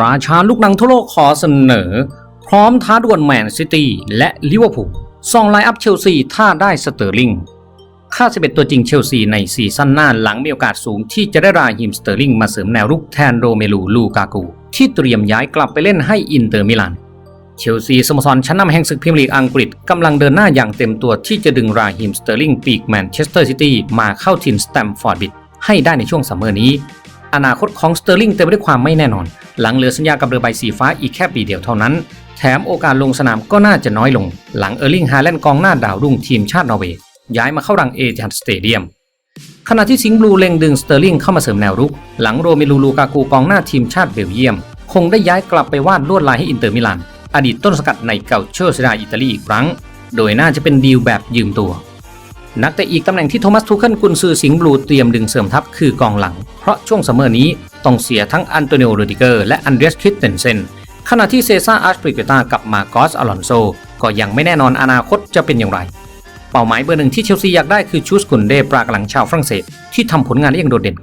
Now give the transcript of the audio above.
ราชาลูกหนังทั่วโลกขอเสนอ พร้อมท้าดวลแมนซิตี้และลิเวอร์พูลซองไลน์อัพเชลซีถ้าได้สเตอร์ลิงค่า11 ตัวจริงเชลซีในซีซั่นหน้าหลังมีโอกาสสูงที่จะได้ราฮิมสเตอร์ลิงมาเสริมแนวรุกแทนโรเมลูลูกากูที่เตรียมย้ายกลับไปเล่นให้อินเตอร์มิลานเชลซีสโมสรชั้นนำแห่งศึกพรีเมียร์ลีกอังกฤษกำลังเดินหน้าอย่างเต็มตัวที่จะดึงราฮิมสเตอร์ลิงปีกแมนเชสเตอร์ซิตี้มาเข้าทีมสแตมฟอร์ดบิดให้ได้ในช่วงซัมเมอร์นี้ อนาคตของสเตอร์ลิงเต็มไปด้วยความไม่แน่นอน หลังเหลือสัญญากับเรือใบสีฟ้าอีกแค่ปีเดียวเท่านั้น แถมโอกาสลงสนามก็น่าจะน้อยลง หลังเออร์ลิงฮาแลนด์กองหน้าดาวรุ่งทีมชาตินอร์เวย์ย้ายมาเข้ารังเอทิฮัดสเตเดียมขณะที่สิงห์บลูเล็งดึงสเตอร์ลิงเข้ามาเสริมแนวรุก หลังโรเมลูลูกากูกองหน้าทีมชาติเบลเยียม คงได้ย้ายกลับไปวาดลวดลายให้อินเตอร์มิลานอดีตต้นสกัดในเก่าเชอร์เซดาอิตาลีอีกครั้ง โดยน่าจะเป็นดีลแบบยืมตัว นักเตะอีกตำแหน่งที่โทมัสทูเคิลกุนซือสิงห์บลูเตรียมดึงเสริมทัพคือกองหลัง เพราะช่วงซัมเมอร์นี้ต้องเสียทั้งอันโตนิโอโรดิเกอร์และอันเดรสคริสเตนเซนขณะที่เซซ่าอาร์ชปริเกตากับมาโกสอลอนโซก็ยังไม่แน่นอนอนาคตจะเป็นอย่างไร เป้าหมายเบอร์หนึ่งที่เชลซีอยากได้คือชูสกุนเดปรากหลังชาวฝรั่งเศสที่ทำผลงานได้อย่างโดดเด่น